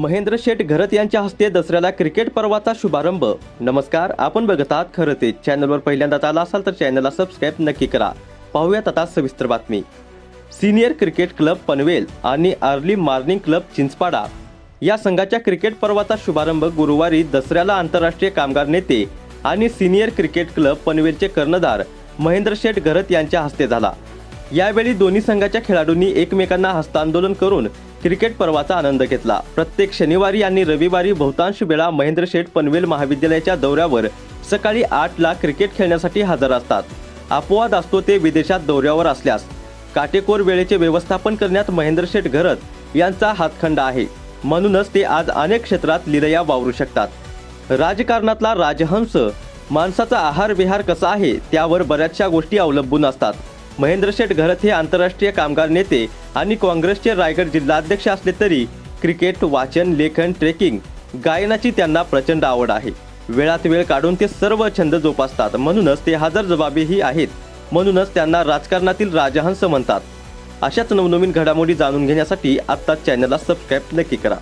महेंद्र शेठ घरत यांच्या हस्ते दसऱ्याला क्रिकेट पर्वाचा शुभारंभ. नमस्कार आपण बघत आहात खरं ते. चॅनलवर पहिल्यांदाच आला असाल तर चॅनलला सबस्क्राईब नक्की करा. पाहूयात आता सविस्तर बातमी. सिनियर क्रिकेट क्लब पनवेल आणि अर्ली मॉर्निंग क्लब चिंचपाडा या संघाच्या क्रिकेट पर्वाचा शुभारंभ गुरुवारी दसऱ्याला आंतरराष्ट्रीय कामगार नेते आणि सिनियर क्रिकेट क्लब पनवेलचे कर्णधार महेंद्र शेठ घरत यांच्या हस्ते झाला. यावेळी दोन्ही संघाच्या खेळाडूंनी एकमेकांना हस्तांदोलन करून क्रिकेट पर्वाचा आनंद घेतला. प्रत्येक शनिवारी आणि रविवारी बहुतांश वेळा महेंद्र शेठ पनवेल महाविद्यालयाच्या दौऱ्यावर सकाळी आठला क्रिकेट खेळण्यासाठी हजर असतात. अपवाद असतो ते विदेशात दौऱ्यावर असल्यास. काटेकोर वेळेचे व्यवस्थापन करण्यात महेंद्र शेठ घरत यांचा हातखंड आहे. म्हणूनच ते आज अनेक क्षेत्रात लिलया वावरू शकतात. राजकारणातला राजहंस माणसाचा आहार विहार कसा आहे त्यावर बऱ्याचशा गोष्टी अवलंबून असतात. महेंद्र शेठ घरत हे आंतरराष्ट्रीय कामगार नेते आणि काँग्रेसचे रायगड जिल्हाध्यक्ष असले तरी क्रिकेट वाचन लेखन ट्रेकिंग गायनाची त्यांना प्रचंड आवड आहे. वेळात वेळ काढून ते सर्व छंद जोपासतात. म्हणूनच ते हजर जबाबीही आहेत. म्हणूनच त्यांना राजकारणातील राजहंस म्हणतात. अशाच नवनवीन घडामोडी जाणून घेण्यासाठी आत्ताच चॅनलला सबस्क्राईब नक्की करा.